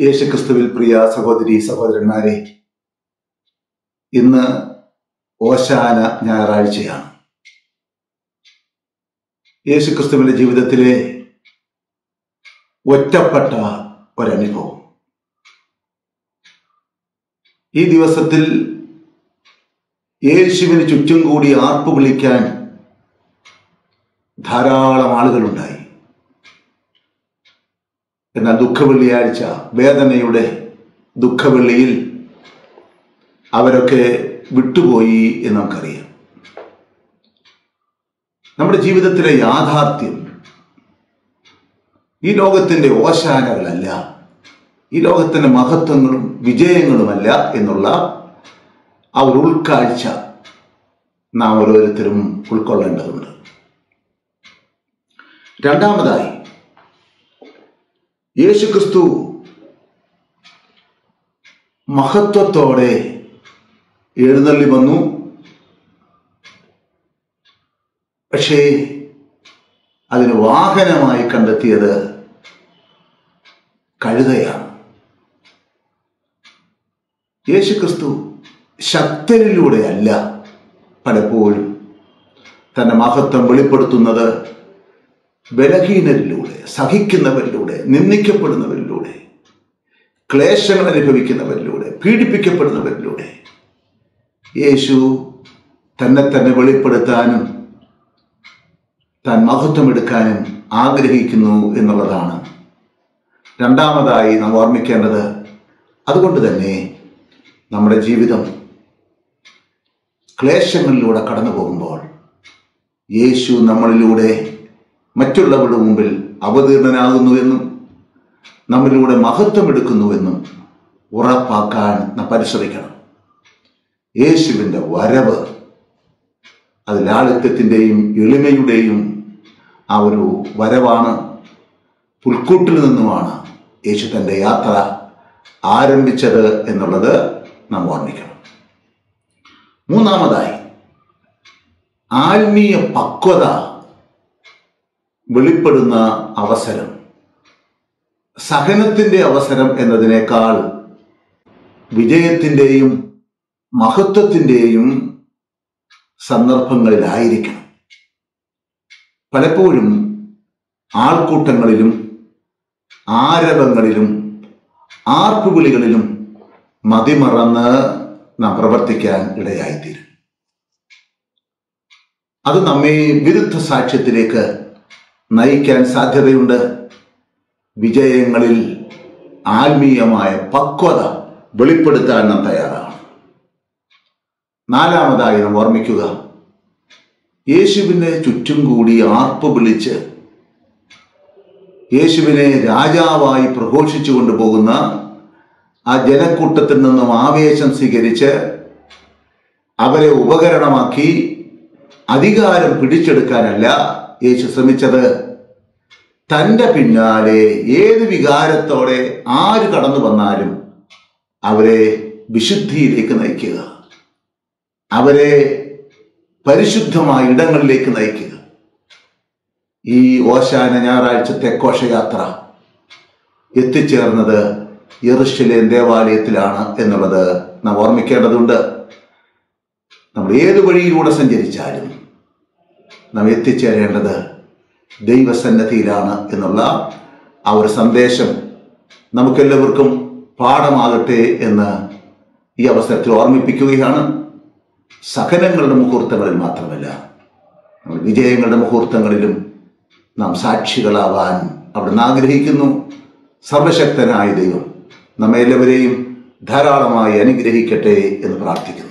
യേശുക്രിസ്തുവിൽ പ്രിയ സഹോദരി സഹോദരന്മാരെ ഇന്ന് ഓശാന ഞായറാഴ്ചയാണ്. യേശുക്രിസ്തുവിന്റെ ജീവിതത്തിലെ ഒറ്റപ്പെട്ട ഒരനുഭവം. ഈ ദിവസത്തിൽ യേശുവിന് ചുറ്റും കൂടി ആർപ്പ് വിളിക്കാൻ ധാരാളം ആളുകളുണ്ടായി. എന്നാൽ ദുഃഖവെള്ളിയാഴ്ച വേദനയുടെ ദുഃഖവെള്ളിയിൽ അവരൊക്കെ വിട്ടുപോയി എന്ന് നമുക്കറിയാം നമ്മുടെ ജീവിതത്തിലെ യാഥാർത്ഥ്യം ഈ ലോകത്തിന്റെ ഓശാനകളല്ല ഈ ലോകത്തിന്റെ മഹത്വങ്ങളും വിജയങ്ങളുമല്ല എന്നുള്ള ആ ഒരു ഉൾക്കാഴ്ച നാം ഓരോരുത്തരും ഉൾക്കൊള്ളേണ്ടതുണ്ട്. രണ്ടാമതായി യേശുക്രിസ്തു മഹത്വത്തോടെ എഴുന്നള്ളി വന്നു. പക്ഷേ അതിന് വാഹനമായി കണ്ടെത്തിയത് കഴുതയാണ്. യേശുക്രിസ്തു ശക്തരിലൂടെയല്ല പലപ്പോഴും തന്റെ മഹത്വം വെളിപ്പെടുത്തുന്നത്. ബലഹീനരിലൂടെ സഹിക്കുന്നവരിലൂടെ നിന്ദിക്കപ്പെടുന്നവരിലൂടെ ക്ലേശങ്ങൾ അനുഭവിക്കുന്നവരിലൂടെ പീഡിപ്പിക്കപ്പെടുന്നവരിലൂടെ യേശു തന്നെ തന്നെ വെളിപ്പെടുത്താനും താൻ മഹത്വമെടുക്കാനും ആഗ്രഹിക്കുന്നു എന്നുള്ളതാണ്. രണ്ടാമതായി നാം ഓർമ്മിക്കേണ്ടത് അതുകൊണ്ട് തന്നെ നമ്മുടെ ജീവിതം ക്ലേശങ്ങളിലൂടെ കടന്നു പോകുമ്പോൾ യേശു നമ്മളിലൂടെ മറ്റുള്ളവരുടെ മുമ്പിൽ അവതീർണനാകുന്നുവെന്നും നമ്മളിലൂടെ മഹത്വം എടുക്കുന്നുവെന്നും ഉറപ്പാക്കാൻ നാം പരിശ്രമിക്കണം. യേശുവിന്റെ വരവ് അത് ലാളിത്യത്തിന്റെയും എളിമയുടെയും ആ ഒരു വരവാണ്. പുൽക്കൂട്ടിൽ നിന്നുമാണ് യേശു തന്റെ യാത്ര ആരംഭിച്ചത് എന്നുള്ളത് നാം ഓർമ്മിക്കണം. മൂന്നാമതായി ആത്മീയ പക്വത വെളിപ്പെടുന്ന അവസരം. സഹനത്തിന്റെ അവസരം എന്നതിനേക്കാൾ വിജയത്തിന്റെയും മഹത്വത്തിന്റെയും സന്ദർഭങ്ങളിലായിരിക്കണം. പലപ്പോഴും ആൾക്കൂട്ടങ്ങളിലും ആരവങ്ങളിലും ആർപ്പുവിളികളിലും മതിമറന്ന് നാം പ്രവർത്തിക്കാൻ ഇടയായിത്തീരും. അത് നമ്മെ വിരുദ്ധ സാക്ഷ്യത്തിലേക്ക് നയിക്കാൻ സാധ്യതയുണ്ട്. വിജയങ്ങളിൽ ആത്മീയമായ പക്വത വെളിപ്പെടുത്താൻ നാം തയ്യാറാണ്. നാലാമതായി നാം ഓർമ്മിക്കുക. യേശുവിനെ ചുറ്റും കൂടി ആർപ്പ് വിളിച്ച് യേശുവിനെ രാജാവായി പ്രഘോഷിച്ചു കൊണ്ടുപോകുന്ന ആ ജനക്കൂട്ടത്തിൽ നിന്നും ആവേശം സ്വീകരിച്ച് അവരെ ഉപകരണമാക്കി അധികാരം പിടിച്ചെടുക്കാനല്ല യേശു ശ്രമിച്ചത്. തന്റെ പിന്നാലെ ഏത് വികാരത്തോടെ ആര് കടന്നു വന്നാലും അവരെ വിശുദ്ധിയിലേക്ക് നയിക്കുക. അവരെ പരിശുദ്ധമായ ഇടങ്ങളിലേക്ക് നയിക്കുക. ഈ ഓശാന ഞായറാഴ്ചത്തെ ഘോഷയാത്ര എത്തിച്ചേർന്നത് യെറുഷലേം ദേവാലയത്തിലാണ് എന്നുള്ളത് നാം ഓർമ്മിക്കേണ്ടതുണ്ട്. നമ്മൾ ഏത് വഴിയിലൂടെ സഞ്ചരിച്ചാലും നാം എത്തിച്ചേരേണ്ടത് ദൈവസന്നദ്ധിയിലാണ് എന്നുള്ള ആ ഒരു സന്ദേശം നമുക്കെല്ലാവർക്കും പാഠമാകട്ടെ എന്ന് ഈ അവസരത്തിൽ ഓർമ്മിപ്പിക്കുകയാണ്. സഹനങ്ങളുടെ മുഹൂർത്തങ്ങളിൽ മാത്രമല്ല വിജയങ്ങളുടെ മുഹൂർത്തങ്ങളിലും നാം സാക്ഷികളാവാൻ അവിടുന്ന് ആഗ്രഹിക്കുന്നു. സർവശക്തനായ ദൈവം നമ്മെല്ലാവരെയും ധാരാളമായി അനുഗ്രഹിക്കട്ടെ എന്ന് പ്രാർത്ഥിക്കുന്നു.